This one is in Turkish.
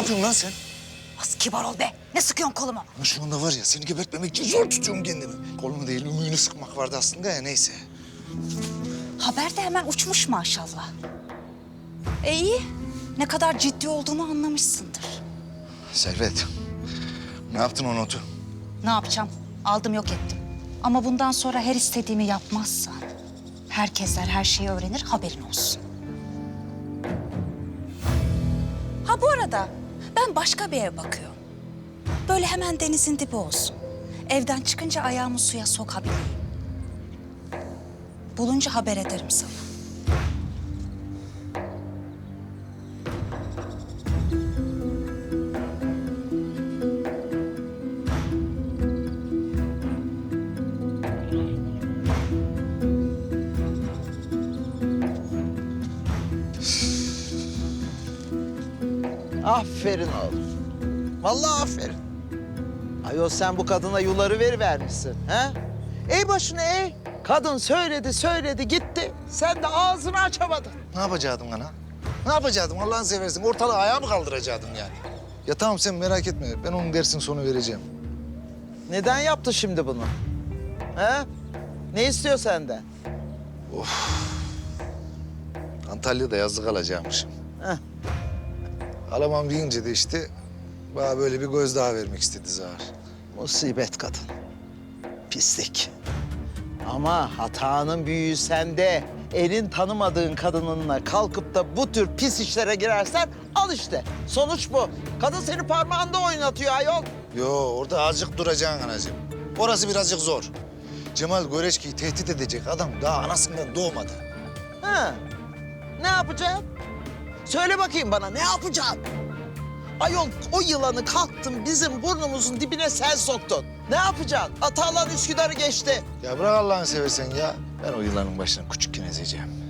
yapıyorsun lan sen? Az kibar ol be. Ne sıkıyorsun kolumu? Lan şu anda var ya seni gebertmemek için zor tutuyorum kendimi. Kolumu değil ümüğünü sıkmak vardı aslında ya neyse. Haber de hemen uçmuş maşallah. E iyi. Ne kadar ciddi olduğumu anlamışsındır. Servet ne yaptın o notu? Ne yapacağım? Aldım yok ettim. Ama bundan sonra her istediğimi yapmazsan... ...herkesler her şeyi öğrenir haberin olsun. Ha bu arada ben başka bir ev bakıyorum. Böyle hemen denizin dibi olsun. Evden çıkınca ayağımı suya sokabileyim. Bulunca haber ederim sana. Aferin oğlum. Vallahi aferin. Ayol sen bu kadına yuları veri vermişsin. He? Ey başına ey. Kadın söyledi söyledi gitti. Sen de ağzını açamadın. Ne yapacaktın ana? Ne yapacaktın Allah'ını seversin? Ortalığı ayağa mı kaldıracaktın yani? Ya tamam sen merak etme. Ben onun dersin sonu vereceğim. Neden yaptı şimdi bunu? He? Ne istiyor senden? Antalya'da yazlık alacakmışım. Heh. Alamam deyince de işte bana böyle bir gözdağı vermek istedi Zahar. Musibet kadın. Pislik. Ama hatanın büyüğü sende. Elin tanımadığın kadınınla kalkıp da bu tür pis işlere girersen al işte. Sonuç bu. Kadın seni parmağında oynatıyor ayol. Yo orada azıcık duracaksın anacığım. Orası birazcık zor. Cemal Göreçki'yi tehdit edecek adam daha anasından doğmadı. Ha. Ne yapacaksın? Söyle bakayım bana ne yapacaksın? Ayol o yılanı kalktın bizim burnumuzun dibine sen soktun. Ne yapacaksın? Atalan Üsküdar'ı geçti. Ya bırak Allah'ını seversen ya. Ben o yılanın başına küçükken ezeceğim.